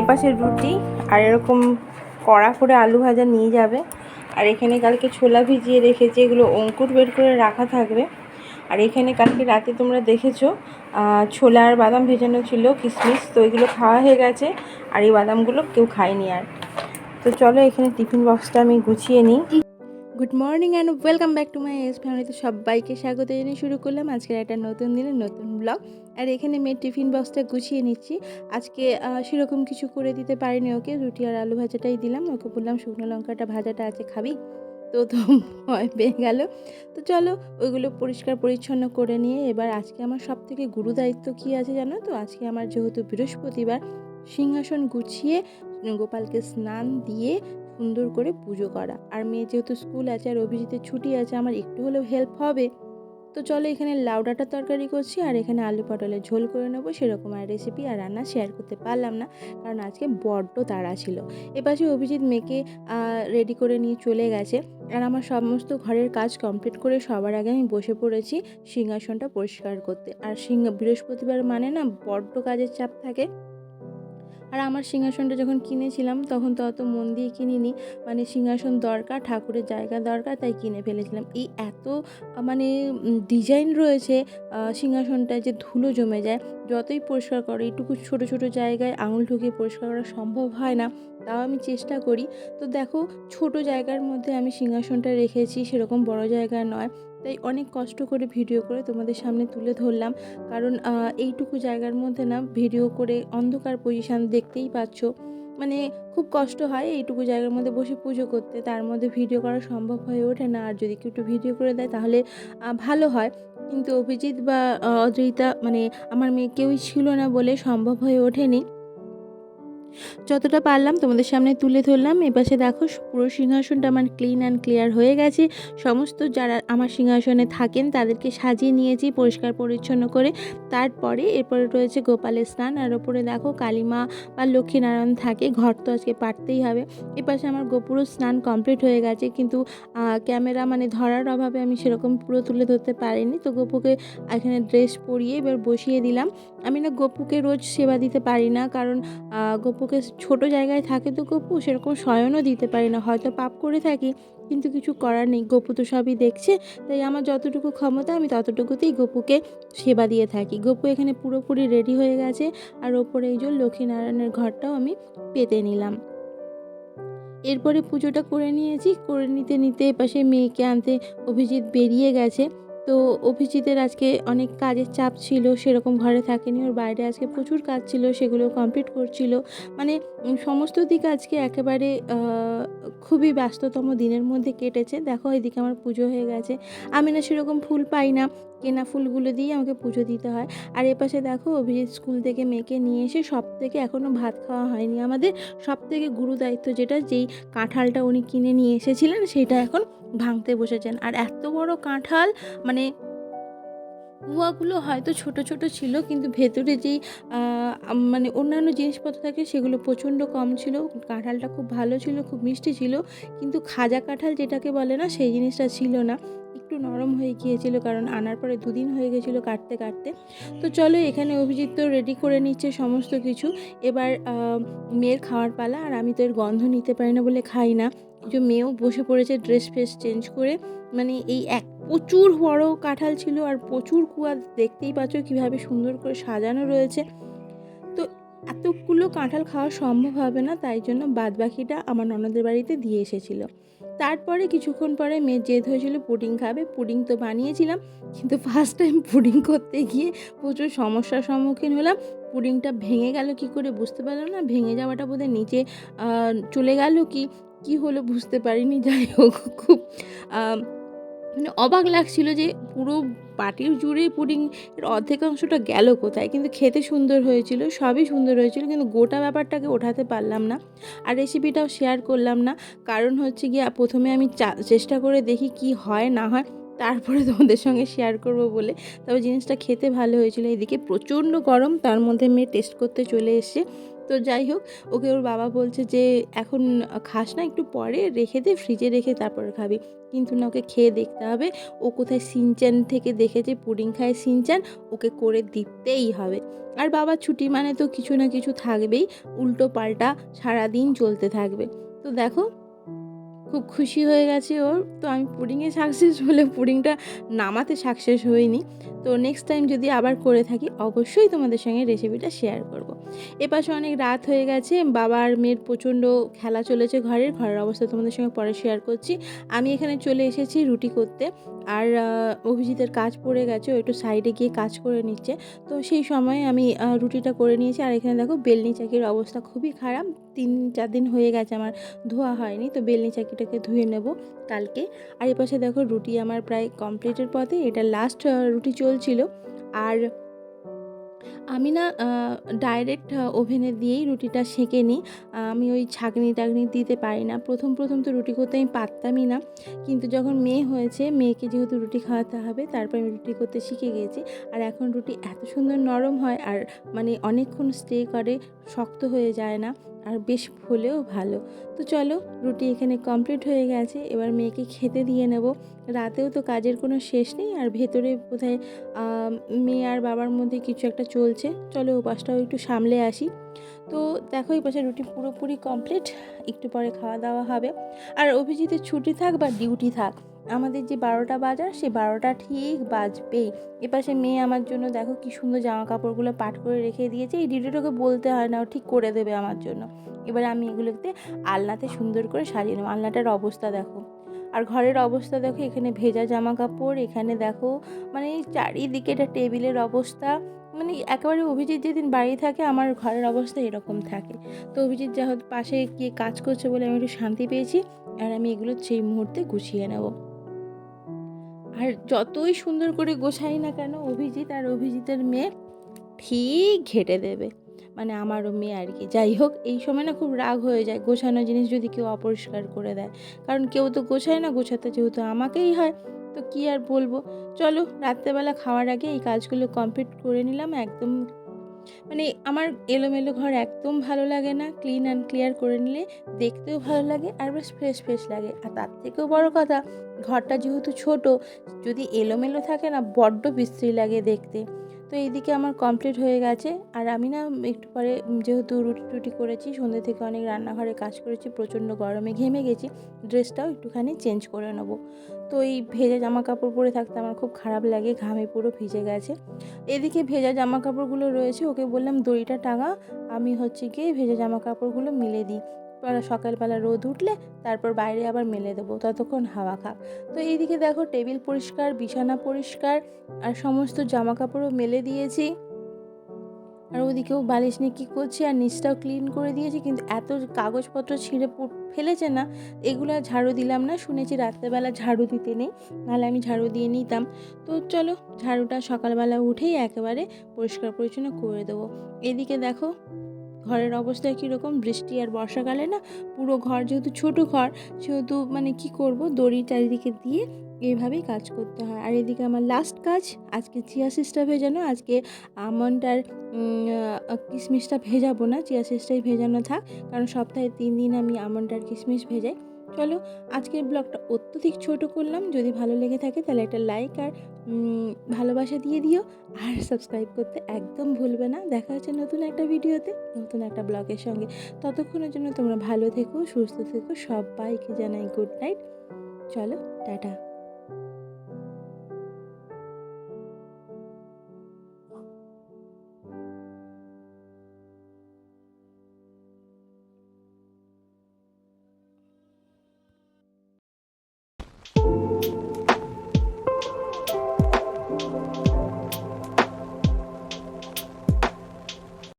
এপাশে রুটি আর এরকম কড়া করে আলু ভাজা নিয়ে যাবে। আর এখানে কালকে ছোলা ভিজিয়ে রেখেছি, এগুলো অঙ্কুর বের করে রাখা থাকবে। আর এখানে কালকে রাতে তোমরা দেখেছ ছোলা আর বাদাম ভেজানো ছিল কিশমিশ তো এগুলো খাওয়া হয়ে গেছে। আর এই বাদামগুলো কেউ খায়নি আর। তো চলো এখানে টিফিন বক্সটা আমি গুছিয়ে নিই। Good morning and welcome back to my S ফ্যামিলিতে সবাইকে স্বাগত জানিয়ে শুরু করলাম আজকের একটা নতুন দিনের নতুন ব্লগ আর এখানে মেয়ের টিফিন বক্সটা গুছিয়ে নিচ্ছি। আজকে সেরকম কিছু করে দিতে পারিনি ওকে। রুটি আর আলু ভাজাটাই দিলাম। ওকে বললাম শুকনো লঙ্কাটা ভাজাটা আছে খাবি? তো তো ভয় পেয়ে গেল। তো চলো ওইগুলো পরিষ্কার পরিচ্ছন্ন করে নিয়ে এবার আজকে আমার সব থেকে গুরু দায়িত্ব কী আছে জানো তো? আজকে আমার যেহেতু বৃহস্পতিবার, সিংহাসন গুছিয়ে গোপালকে স্নান দিয়ে সুন্দর করে পুজো করা। আর মেয়ে যেহেতু স্কুল আছে আর অভিজিতের ছুটি আছে, আমার একটু হলেও হেল্প হবে। তো চলো এখানে লাউ ডাঁটার তরকারি করছি আর এখানে আলু পটলের ঝোল করে নেব, সেরকম আর রেসিপি আর রান্না শেয়ার করতে পারলাম না, কারণ আজকে বড্ড তাড়া ছিল। এপাশে অভিজিৎ মেয়েকে রেডি করে নিয়ে চলে গেছে। আর আমার সমস্ত ঘরের কাজ কমপ্লিট করে সবার আগে আমি বসে পড়েছি সিংহাসনটা পরিষ্কার করতে। আর সিংহ, বৃহস্পতিবার মানে না বড্ড কাজের চাপ থাকে। আর আমার সিংহাসনটা যখন কিনেছিলাম, তখন তো অত মন দিয়ে কিনিনি। মানে সিংহাসন দরকার, ঠাকুরের জায়গা দরকার, তাই কিনে ফেলেছিলাম। এই এত মানে ডিজাইন রয়েছে সিংহাসনটায় যে ধুলো জমে যায় যতই পরিষ্কার করো এটুকু ছোট ছোট জায়গায় আঙুল ঢুকিয়ে পরিষ্কার করা সম্ভব হয় না। তাও আমি চেষ্টা করি। তো দেখো, ছোট জায়গার মধ্যে আমি সিংহাসনটা রেখেছি, সেরকম বড় জায়গা নয়। তাই অনেক কষ্ট করে ভিডিও করে তোমাদের সামনে তুলে ধরলাম। কারণ এইটুকু জায়গার মধ্যে না, ভিডিও করে অন্ধকার পজিশান দেখতেই পাচ্ছ। মানে খুব কষ্ট হয় এইটুকু জায়গার মধ্যে বসে পুজো করতে, তার মধ্যে ভিডিও করা সম্ভব হয়ে ওঠে না। আর যদি কেউ একটু ভিডিও করে দেয় তাহলে ভালো হয়। কিন্তু অভিজিৎ বা অদ্রিতা মানে আমার মেয়ে কেউই ছিল না বলে সম্ভব হয়ে ওঠেনি। যতটা পারলাম তোমাদের সামনে তুলে ধরলাম। এপাশে দেখো পুরো সিংহাসনটা আমার ক্লিন অ্যান্ড ক্লিয়ার হয়ে গেছে। সমস্ত যারা আমার সিংহাসনে থাকেন তাদেরকে সাজিয়ে নিয়েছি পরিষ্কার পরিচ্ছন্ন করে। তারপরে এরপরে রয়েছে গোপালের স্নান আর ওপরে দেখো কালিমা বা লক্ষ্মীনারায়ণ থাকে। ঘর তো আজকে পারতেই হবে। এপাশে আমার গোপুরও স্নান কমপ্লিট হয়ে গেছে কিন্তু ক্যামেরা মানে ধরার অভাবে আমি সেরকম পুরো তুলে ধরতে পারিনি। তো গোপুকে এখানে ড্রেস পরিয়ে এবার বসিয়ে দিলাম। আমি না গপুকে রোজ সেবা দিতে পারি না কারণ আহ, গপুকে ছোট জায়গায় থাকে তো গপু সেরকম শয়নও দিতে পারি না। হয়তো পাপ করে থাকি, কিন্তু কিছু করার নেই। গপু তো সবই দেখছে, তাই আমার যতটুকু ক্ষমতা আমি ততটুকুতেই গপুকে সেবা দিয়ে থাকি। গপু এখানে পুরোপুরি রেডি হয়ে গেছে, আর ওপরে এই যে লক্ষ্মীনারায়ণের ঘরটাও আমি পেতে নিলাম। এরপরে পুজোটা করে নিয়েছি। করে নিতে নিতে এপাশে মেয়েকে আনতে অভিজিৎ বেরিয়ে গেছে। তো অভিজিতের আজকে অনেক কাজের চাপ ছিল, সেরকম ঘরে থাকেনি, ওর বাইরে আজকে প্রচুর কাজ ছিল, সেগুলো কমপ্লিট করছিল। মানে সমস্ত দিক আজকে একেবারে খুবই ব্যস্ততম দিনের মধ্যে কেটেছে। দেখো এদিকে আমার পুজো হয়ে গেছে। আমি না সেরকম ফুল পাই না। কেনা ফুলগুলো দিয়ে আমাকে পুজো দিতে হয়। আর এপাশে দেখো অভিজিৎ স্কুল থেকে মেয়েকে নিয়ে এসে সব থেকে এখনও ভাত খাওয়া হয়নি। আমাদের সব থেকে গুরু দায়িত্ব যেটা, যেই কাঁঠালটা উনি কিনে নিয়ে এসেছিলেন সেটা এখন ভাঙতে বসেছেন। আর এত বড় কাঁঠাল মানে কুয়াগুলো হয়তো ছোট ছোট ছিল, কিন্তু ভেতরে যেই মানে অন্যান্য জিনিসপত্র থাকে সেগুলো প্রচণ্ড কম ছিল। কাঁঠালটা খুব ভালো ছিল, খুব মিষ্টি ছিল, কিন্তু খাজা কাঁঠাল যেটাকে বলে না, সেই জিনিসটা ছিল না। একটু নরম হয়ে গিয়েছিল, কারণ আনার পরে দুদিন হয়ে গেছিল কাটতে কাটতে। তো চলো এখানে অভিজিৎ তো রেডি করে নিচ্ছে সমস্ত কিছু। এবার মেয়ের খাওয়ার পালা, আর আমি তো এর গন্ধ নিতে পারি না বলে খাই না। যে মেয়েও বসে পড়েছে ড্রেস ফ্রেস চেঞ্জ করে। মানে এই এক প্রচুর বড় কাঁঠাল ছিল, আর প্রচুর কুয়া, দেখতেই পাচ্ছ কীভাবে সুন্দর করে সাজানো রয়েছে। এতগুলো কাঁঠাল খাওয়া সম্ভব হবে না, তাই জন্য বাদ বাকিটা আমার ননদের বাড়িতে দিয়ে এসেছিল। তারপরে কিছুক্ষণ পরে মেয়ের জেদ হয়েছিল, পুডিং খাবে, পুডিং তো বানিয়েছিলাম, কিন্তু ফার্স্ট টাইম পুডিং করতে গিয়ে প্রচুর সমস্যার সম্মুখীন হলাম। পুডিংটা ভেঙে গেল কি করে বুঝতে পারলাম না, ভেঙে যাওয়াটা বোধহয় নিচে চলে গেল কি কি হলো বুঝতে পারিনি, যাই হোক, খুব মানে অবাক লাগছিল যে পুরো বাটির জুড়ে পুডিং এর অর্ধেক অংশটা গেল কোথায়? কিন্তু খেতে সুন্দর হয়েছিল, সবই সুন্দর হয়েছিল, কিন্তু গোটা ব্যাপারটাকে ওঠাতে পারলাম না আর রেসিপিটাও শেয়ার করলাম না। কারণ হচ্ছে গিয়ে প্রথমে আমি চেষ্টা করে দেখি কি হয়, না হয়, তারপরে তোমাদের সঙ্গে শেয়ার করব বলে। তবে জিনিসটা খেতে ভালো হয়েছিল। এদিকে প্রচণ্ড গরম, তার মধ্যে মেয়ে টেস্ট করতে চলে এসছে। তো যাই হোক, ওকে ওর বাবা বলছে যে, এখন খাস না, একটু পরে রেখে দে ফ্রিজে রেখে তারপর খাবি। কিন্তু না, ওকে খেয়ে দেখতে হবে। ও কোথায় সিনচান থেকে দেখেছে পুডিং খায় সিনচান ওকে করে দিতেই হবে। আর বাবা ছুটি মানে তো কিছু না কিছু থাকবেই, উল্টো পাল্টা সারাদিন চলতে থাকবে। তো দেখো খুব খুশি হয়ে গেছে ওর। তো আমি পুডিংয়ে সাকসেস হলে পুডিংটা নামাতে সাকসেস হইনি। তো নেক্সট টাইম যদি আবার করে থাকি, অবশ্যই তোমাদের সঙ্গে রেসিপিটা শেয়ার করব। এপাশে অনেক রাত হয়ে গেছে বাবা আর মেয়ের প্রচণ্ড খেলা চলেছে ঘরের ঘরের অবস্থা তোমাদের সঙ্গে পরে শেয়ার করছি। আমি এখানে চলে এসেছি রুটি করতে। আর অভিজিতের কাজ পড়ে গেছে, ও একটু সাইডে গিয়ে কাজ করে নিচ্ছে। তো সেই সময় আমি রুটিটা করে নিয়েছি। আর এখানে দেখো বেলনি চাকির অবস্থা খুবই খারাপ। তিন, চার দিন হয়ে গেছে আমার ধোয়া হয়নি, তো বেলনি চাকিটাকে ধুয়ে নেব কালকে। আর এপাশে দেখো রুটি আমার প্রায় কমপ্লিটের পথে। এটা লাস্ট রুটি চলছিল। আর আমি না ডাইরেক্ট ওভেনে দিয়েই রুটিটা সেঁকে নিই। আমি ওই ছাঁকনি টাকনি দিতে পারি না। প্রথম প্রথম তো রুটি করতে আমি পারতামই না। কিন্তু যখন মেয়ে হয়েছে, মেয়েকে যেহেতু রুটি খাওয়াতে হবে, তারপর আমি রুটি করতে শিখে গিয়েছি। আর এখন রুটি এত সুন্দর নরম হয়, আর মানে অনেকক্ষণ স্টে করে, শক্ত হয়ে যায় না। আর বেশ ফুলেও ভালো। তো চলো, রুটি এখানে কমপ্লিট হয়ে গেছে। এবার মেয়েকে খেতে দিয়ে নেব। রাতেও তো কাজের কোনো শেষ নেই, আর ভেতরে বোধহয় মেয়ে আর বাবার মধ্যে কিছু একটা চলছে। চলো ও পাশটাও একটু সামলে আসি। তো দেখো, এই পাশে রুটি পুরোপুরি কমপ্লিট একটু পরে খাওয়া দাওয়া হবে। আর অভিজিতের ছুটি থাক বা ডিউটি থাক আমাদের যে বারোটা বাজার সে বারোটা ঠিক বাজবেই। এপাশে মেয়ে আমার জন্য দেখো কি সুন্দর জামা কাপড়গুলো পাট করে রেখে দিয়েছে। এই ডিউটিটাকে বলতে হয় না, ও ঠিক করে দেবে আমার জন্য। এবার আমি এগুলোতে আলনাতে সুন্দর করে সাজিয়ে নেব। আলনাটার অবস্থা দেখো। আর ঘরের অবস্থা দেখো, এখানে ভেজা জামা কাপড় এখানে দেখো মানে চারিদিকে এটা টেবিলের অবস্থা। মানে একেবারে অভিজিৎ যেদিন বাড়ি থাকে, আমার ঘরের অবস্থা এরকম থাকে। তো অভিজিৎ যা পাশে গিয়ে কাজ করছে বলে আমি একটু শান্তি পেয়েছি। আর আমি এগুলো সেই মুহূর্তে গুছিয়ে নেব। আর যতই সুন্দর করে গোছাই না কেন, অভিজিৎ আর অভিজিতের মেয়ে ঠিক ঘেটে দেবে। মানে আমারও মেয়ে আর কি। যাই হোক, এই সময় না খুব রাগ হয়ে যায়। গোছানো জিনিস যদি কেউ অপরিষ্কার করে দেয়। কারণ কেউ তো গোছায় না, গোছাতে যেহেতু আমাকেই হয়। তো কি আর বলব? চলো, রাত্রেবেলা খাওয়ার আগে এই কাজগুলো কমপ্লিট করে নিলাম। একদম মানে আমার এলোমেলো ঘর একদম ভালো লাগে না। ক্লিন অ্যান্ড ক্লিয়ার করে নিলে দেখতেও ভালো লাগে আর বেশ ফ্রেশ ফ্রেশ লাগে। আর তার থেকেও বড় কথা, ঘরটা যেহেতু ছোট, যদি এলোমেলো থাকে না, বড্ড বিশ্রী লাগে দেখতে। তো এইদিকে আমার কমপ্লিট হয়ে গেছে। আর আমি না একটু পরে যেহেতু রুটি টুটি করেছি, সন্ধ্যে থেকে অনেক রান্নাঘরে কাজ করেছি, প্রচণ্ড গরমে ঘেমে গেছি ড্রেসটাও একটুখানি চেঞ্জ করে নেব। তো এই ভেজা জামা কাপড় পরে থাকতে আমার খুব খারাপ লাগে, ঘামে পুরো ভিজে গেছে। এদিকে ভেজা জামা কাপড়গুলো রয়েছে, ওকে বললাম দড়িটা টাঙা, আমি হচ্ছে গিয়ে ভেজা জামা কাপড়গুলো মিলে দিই। সকালবেলা রোদ উঠলে তারপর বাইরে আবার মেলে দেবো, ততক্ষণ হাওয়া খাক। তো এইদিকে দেখো টেবিল পরিষ্কার, বিছানা পরিষ্কার, আর সমস্ত জামা কাপড়ও মেলে দিয়েছি। আর ওদিকেও বালিশ নিয়ে কী করছি, আর নিচটাও ক্লিন করে দিয়েছি, কিন্তু এত কাগজপত্র ছিঁড়ে ফেলেছে না। এগুলো ঝাড়ু দিলাম না, শুনেছি রাত্রেবেলা ঝাড়ু দিতে নেই, নাহলে আমি ঝাড়ু দিয়ে নিতাম। তো চলো, ঝাড়ুটা সকালবেলা উঠেই একেবারে পরিষ্কার পরিচ্ছন্ন করে দেবো। এদিকে দেখো ঘরের অবস্থা কীরকম? বৃষ্টি আর বর্ষাকালে না পুরো ঘর যেহেতু ছোট ঘর, সেহেতু মানে কি করব? দড়ি চারিদিকে দিয়ে এইভাবেই কাজ করতে হয়। আর এদিকে আমার লাস্ট কাজ, আজকে চিয়া সিসটা ভেজানো, আজকে আমন্ড আর কিশমিশটা ভেজাবো না, চিয়া সিসটাই ভেজানো থাক, কারণ সপ্তাহে তিন দিন আমি আমন্ড আর কিশমিশ ভেজাই। চলো, আজকের ব্লগটা অত্যধিক ছোট করলাম, যদি ভালো লেগে থাকে তাহলে একটা লাইক আর ভালোবাসা দিয়ে দিও আর সাবস্ক্রাইব করতে একদম ভুলবে না। দেখা হচ্ছে নতুন একটা ভিডিওতে নতুন একটা ব্লগের সঙ্গে। ততক্ষণের জন্য তোমরা ভালো থেকো, সুস্থ থেকো। সবাইকে জানাই গুড নাইট চলো, টাটা।